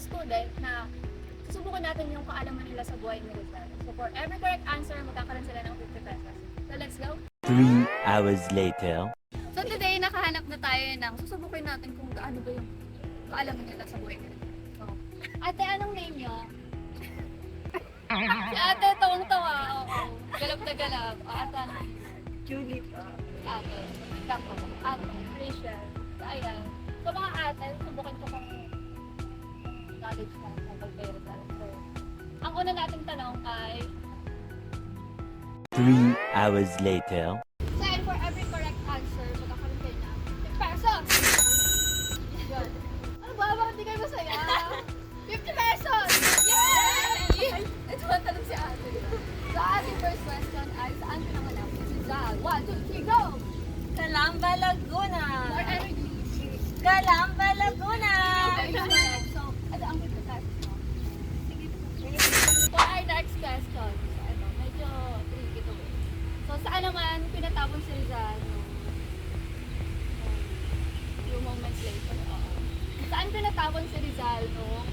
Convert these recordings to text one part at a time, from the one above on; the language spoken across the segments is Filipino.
student na susubukan natin yung kaalaman nila sa buhay military. So for every correct answer, magkakaroon sila ng 50 pesos. So let's go! 3 hours later. So today, nakahanap na tayo ng susubukin natin kung gaano ba yung kaalaman nila sa buhay military. So, ate, anong name niyo? si ate, tawang tawa. Oo, galap na galap. O, ate, anong Julie po. Ate, ikaw. Ate, Rachel. Ayan. So mga ate, subukan ko kung knowledge na sa pag-verify. So, ang una nating tanong ay, Three hours later. So, and for every correct answer, magkakaroon kayo ng 50 pesos! Yun. Ano ba? Bakit di kayo masaya? 50 pesos! Yay! Ito ba tanong si ate? So, ating first question ay, saan pinanganak si Zal? One, two, three, go! Calamba, Laguna. More energy. Calamba, Laguna. Okay, correct. So, ano ang 50 pesos mo? Sige. For our next question, so, ito, medyo tricky to eh. So, saan naman pinatapon si Rizal? nung- nung few moments later, oo. Saan pinatapon si Rizal nung,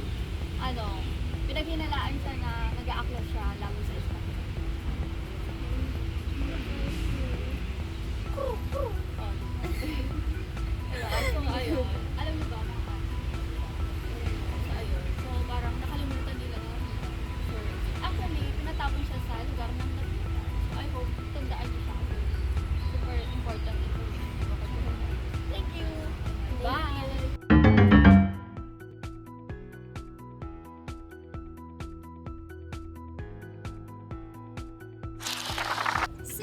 ano, pinaghinalaan siya na nag-aaklas siya laban sa Espanya? Oh. Ayun,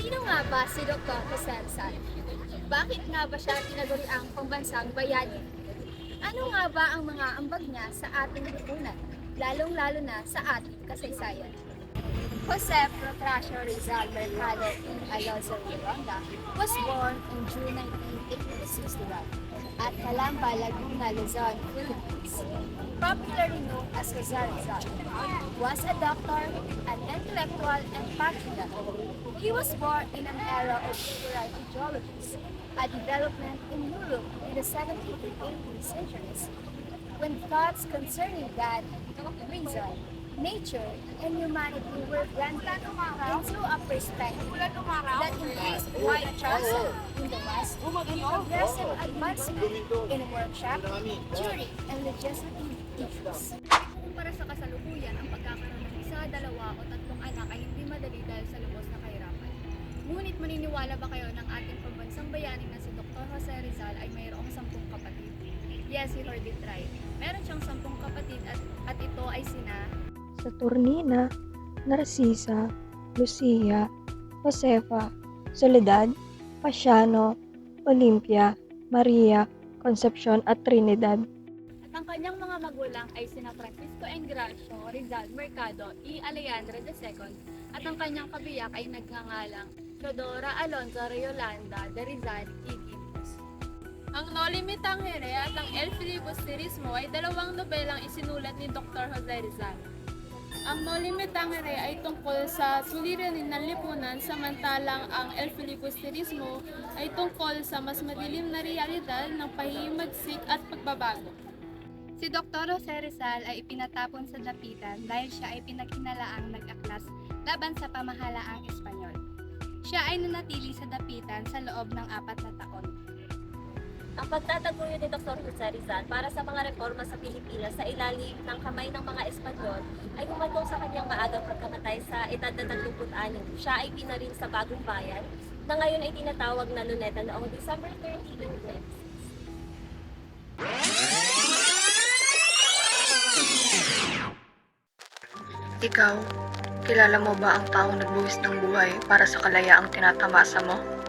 Sino nga ba si Dr. Jose Rizal? Bakit nga ba siya tinaguri ang pambansang bayani? Ano nga ba ang mga ambag niya sa ating lipunan, lalong-lalo na sa ating kasaysayan? Jose Protracio Rizal Mercado in Alonso, Ronda was born in June 19, 1861 at Calamba, Laguna, Luzon, Philippines. Popularly known as Jose Rizal, was a doctor, an intellectual, and patriot. He was born in an era of liberal ideologies, a development in Europe in the 17th and 18th centuries, when thoughts concerning God, reason, nature, and humanity were granted into a perspective that embraced wide choices in the West and progressive advancement in workshop, theory, and legislative issues. Para sa kasalukuyan, ang pagkakaroon ng isa, dalawa o tatlong anak ay hindi madali dahil sa lubos na kahirapan. Ngunit maniniwala ba kayo ng ating pambansang bayani na si Dr. Jose Rizal ay mayroong sampung kapatid? Yes, you heard it right. Meron siyang sampung kapatid at, at ito ay sina Saturnina, Narcisa, Lucia, Josefa, Soledad, Pasiano, Olympia, Maria, Concepcion at Trinidad. At ang kanyang mga magulang ay sina Francisco Engracio, Rizal Mercado, E. Alejandro II, at ang kanyang kabiyak ay nagngangalang Teodora Alonzo Yolanda de Rizal y Quintos. Ang No Limitang Here at ang El Filibusterismo ay dalawang nobelang isinulat ni Dr. Jose Rizal. Ang No Limitang Here ay tungkol sa suliranin ng lipunan samantalang ang El Filibusterismo ay tungkol sa mas madilim na realidad ng pahihimagsik at pagbabago. Si Dr. Jose Rizal ay ipinatapon sa dapitan dahil siya ay pinaghinalaang nag-aklas laban sa pamahalaang Espanyol. Siya ay nanatili sa dapitan sa loob ng apat na taon. Ang pagtataguyod ni Dr. Jose Rizal para sa mga reforma sa Pilipinas sa ilalim ng kamay ng mga Espanyol ay humantong sa kanyang maagang pagkamatay sa edad na 36. Siya ay pinarin sa Bagong Bayan na ngayon ay tinatawag na Luneta noong December 30, 2026. Ikaw, kilala mo ba ang taong nagbuwis ng buhay para sa kalayaang tinatamasa mo?